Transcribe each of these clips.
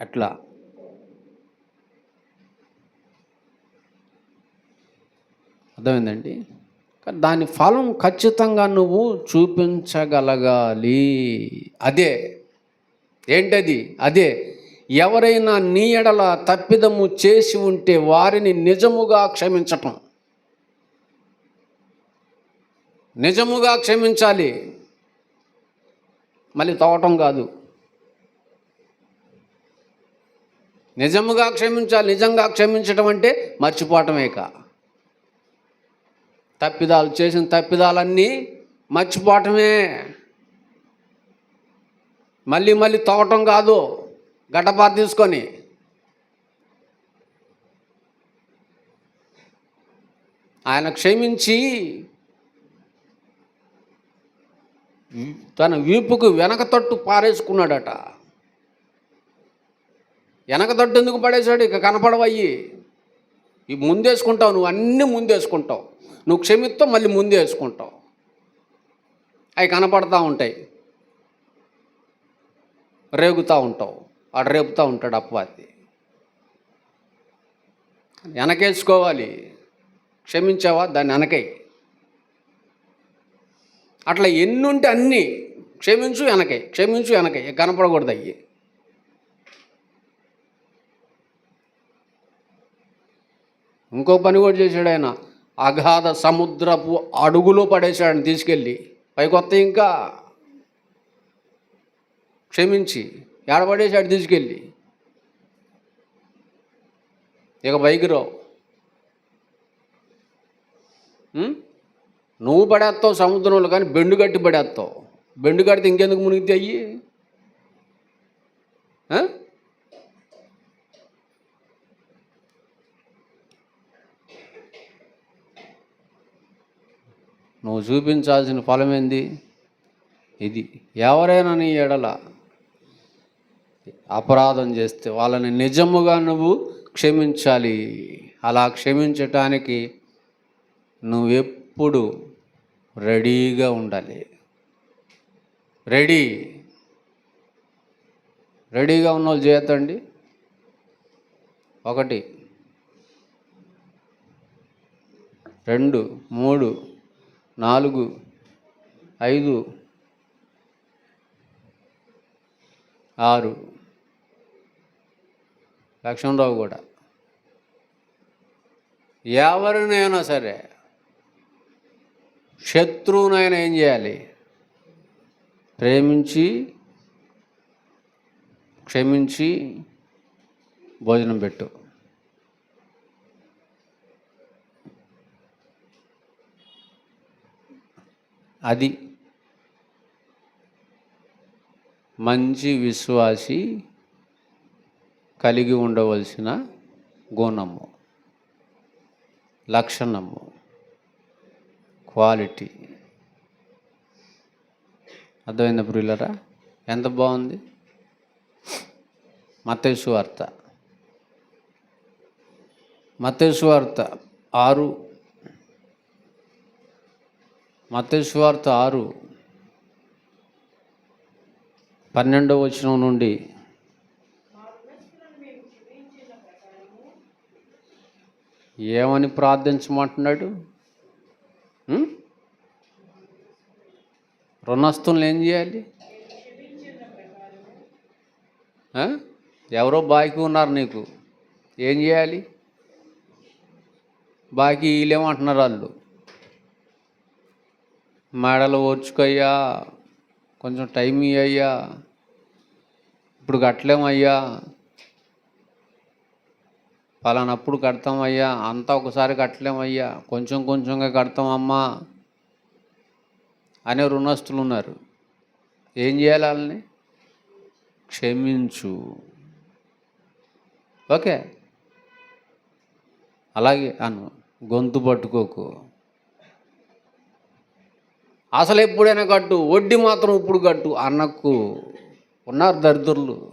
అట్లా. అర్థమైందండి? దాని ఫలం ఖచ్చితంగా నువ్వు చూపించగలగాలి. అదే. ఏంటది? అదే. ఎవరైనా నీ ఎడల తప్పిదము చేసి ఉంటే వారిని నిజముగా క్షమించటం. నిజముగా క్షమించాలి. మళ్ళీ తవ్వటం కాదు. నిజముగా క్షమించాలి. నిజంగా క్షమించడం అంటే మర్చిపోవటమే తప్పిదాలు చేసిన తప్పిదాలన్నీ మర్చిపోవటమే. మళ్ళీ మళ్ళీ తవ్వటం కాదు. గడ్డపార తీసుకొని. ఆయన క్షమించి తన వీపుకు వెనక తట్టు పారేసుకున్నాడట. వెనక ఎందుకు పడేశాడు? ఇక కనపడవయ్యి. ఇవి ముందేసుకుంటావు నువ్వు అన్నీ ముందేసుకుంటావు. నువ్వు క్షమిస్తావు మళ్ళీ ముందేసుకుంటావు. అవి కనపడతా ఉంటాయి. రేగుతూ ఉంటావు. ఆడు రేపుతూ ఉంటాడు అప్పవాది వెనకేసుకోవాలి. క్షమించావా? దాన్ని వెనకై. అట్లా ఎన్ని ఉంటే అన్నీ. క్షమించు వెనకై. క్షమించు వెనకై. కనపడకూడదు అయ్యి. ఇంకో పని కూడా చేశాడు ఆయన. అగాధ సముద్రపు అడుగులో పడేశాడు తీసుకెళ్ళి పైకొత్త ఇంకా క్షమించి ఏడబడేశాడు తీసుకెళ్ళి. ఇక పైకి రావు. నువ్వు పడేస్తావు సముద్రంలో కానీ బెండు కట్టి పడేస్తావు. బెండు కడితే ఇంకెందుకు మునిగితే అయ్యి నువ్వు చూపించాల్సిన ఫలం ఏంది ఇది ఎవరైనా నీ ఎడల అపరాధం చేస్తే వాళ్ళని నిజముగా నువ్వు క్షమించాలి. అలా క్షమించటానికి నువ్వెప్పుడు రెడీగా ఉండాలి. రెడీ. రెడీగా ఉన్న వాళ్ళు చేయొద్దండి. ఒకటి. రెండు. మూడు. నాలుగు ఐదు ఆరు. లక్ష్మణరావు కూడా ఎవరినైనా సరే శత్రువునైనా ఏం చేయాలి? ప్రేమించి క్షమించి భోజనం పెట్టు. అది. మంచి విశ్వాసి కలిగి ఉండవలసిన గుణము లక్షణము క్వాలిటీ. అర్థమైంది ప్రియులరా? ఎంత బాగుంది? మతేసు వార్త. మతేసు వార్త ఆరు మతేసు ఆరు పన్నెండవ వచనం నుండి. ఏమని ప్రార్థించమంటున్నాడు? ఉం? రుణస్తులను ఏం చేయాలి? ఎవరో బాకీ ఉన్నారు నీకు. ఏం చేయాలి? బాకీ వీళ్ళేమంటున్నారు వాళ్ళు? మేడలు ఓర్చుకయ్యా కొంచెం టైం ఇయ్యయ్యా ఇప్పుడు కట్టలేమయ్యా పలానప్పుడు కడతామయ్యా అంతా ఒకసారి కట్టలేమయ్యా కొంచెం కొంచెంగా కడతామమ్మా అనే రుణస్తులు ఉన్నారు ఏం చేయాలి వాళ్ళని? క్షమించు. ఓకే. అలాగే అను గొంతు పట్టుకోకు. అసలు ఎప్పుడైనా కట్టు వడ్డీ మాత్రం ఇప్పుడు కట్టు అన్నకు ఉన్నారు దరిద్రులు.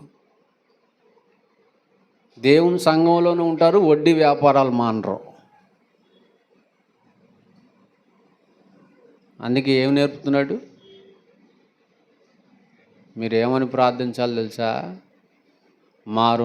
దేవుని సంఘంలోనే ఉంటారు వడ్డీ వ్యాపారాలు మానరు. అందుకే ఏం నేర్పుతున్నాడు? మీరు ఏమని ప్రార్థించాలి తెలుసా? మారు